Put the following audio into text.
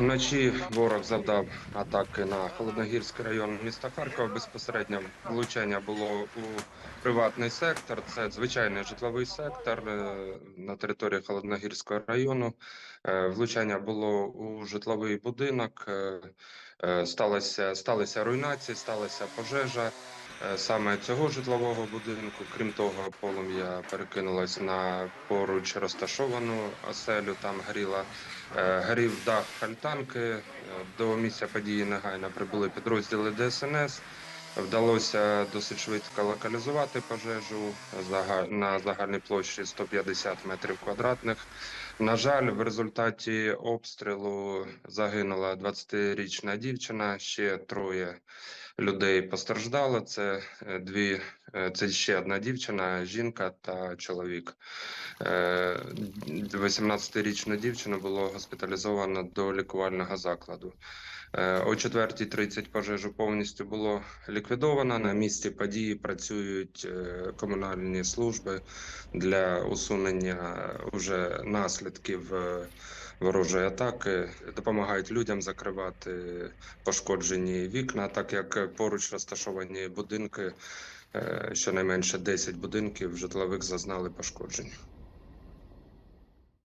Вночі ворог завдав атаки на Холодногірський район міста Харкова. Безпосередньо влучання було у приватний сектор. Це звичайний житловий сектор е, на території Холодногірського району. Е, Влучання було у житловий будинок. е, Сталося сталися руйнації, сталася пожежа. Е, Саме цього житлового будинку, крім того, полум'я перекинулось на поруч розташовану оселю. Там горіла Е, Горів дах альтанки. Е, До місця події негайно прибули підрозділи ДСНС. Вдалося досить швидко локалізувати пожежу на загальній площі 150 метрів квадратних. На жаль, в результаті обстрілу загинула 20-річна дівчина. Ще троє людей постраждало. Це е, дві, е, це ще одна дівчина, жінка та чоловік. Е, 18-річну дівчину було госпіталізовано до лікувального закладу. Е, О 4.30 пожежу повністю було ліквідовано. На місці події працюють е, комунальні служби для усунення уже наслідків е, ворожої атаки. Допомагають людям закривати пошкоджені вікна, так як поруч розташовані будинки. е, Щонайменше 10 будинків житлових зазнали пошкоджень.